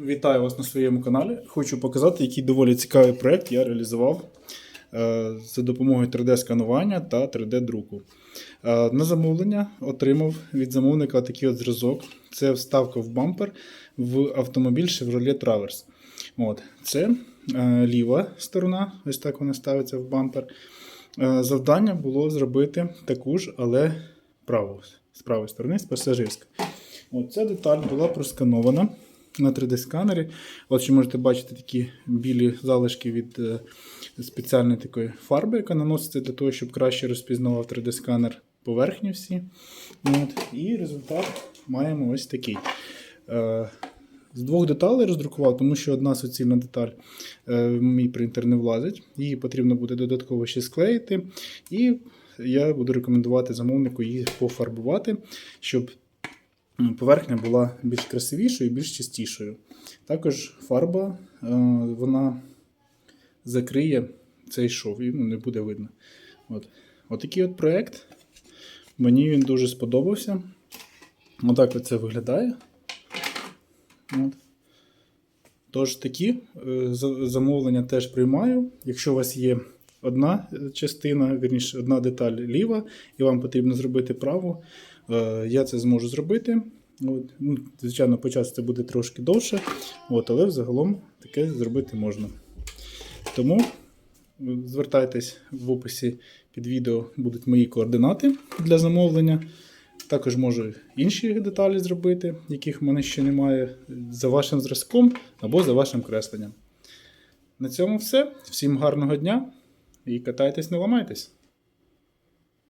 Вітаю вас на своєму каналі. Хочу показати, який доволі цікавий проєкт я реалізував е, за допомогою 3D-сканування та 3D-друку. Е, На замовлення отримав від замовника такий от зразок. Це вставка в бампер в автомобіль Chevrolet Traverse. От. Це е, ліва сторона, ось так вона ставиться в бампер. Завдання було зробити таку ж, але праву, з правої сторони, з пасажирської. От ця деталь була просканована на 3D-сканері. От що можете бачити такі білі залишки від е, спеціальної такої фарби, яка наноситься для того, щоб краще розпізнавав 3D-сканер поверхні всі. От. І результат маємо ось такий. Е, З двох деталей роздрукував, тому що одна суцільна деталь е, в мій принтер не влазить. Її потрібно буде додатково ще склеїти. І я буду рекомендувати замовнику її пофарбувати, щоб поверхня була більш красивішою і більш чистішою. Також фарба е, вона закриє цей шов і ну, не буде видно. От. Отакий от проєкт. Мені він дуже сподобався. Отак от це виглядає. От. Тож такі е, замовлення теж приймаю. Якщо у вас є одна частина, вірніше, одна деталь ліва, і вам потрібно зробити праву, е, я це зможу зробити. От. Ну, звичайно, по це буде трошки довше, от, але взагалом таке зробити можна. Тому е, звертайтесь в описі під відео будуть мої координати для замовлення. Також можу інші деталі зробити, яких в мене ще немає, за вашим зразком або за вашим кресленням. На цьому все. Всім гарного дня і катайтесь, не ламайтесь!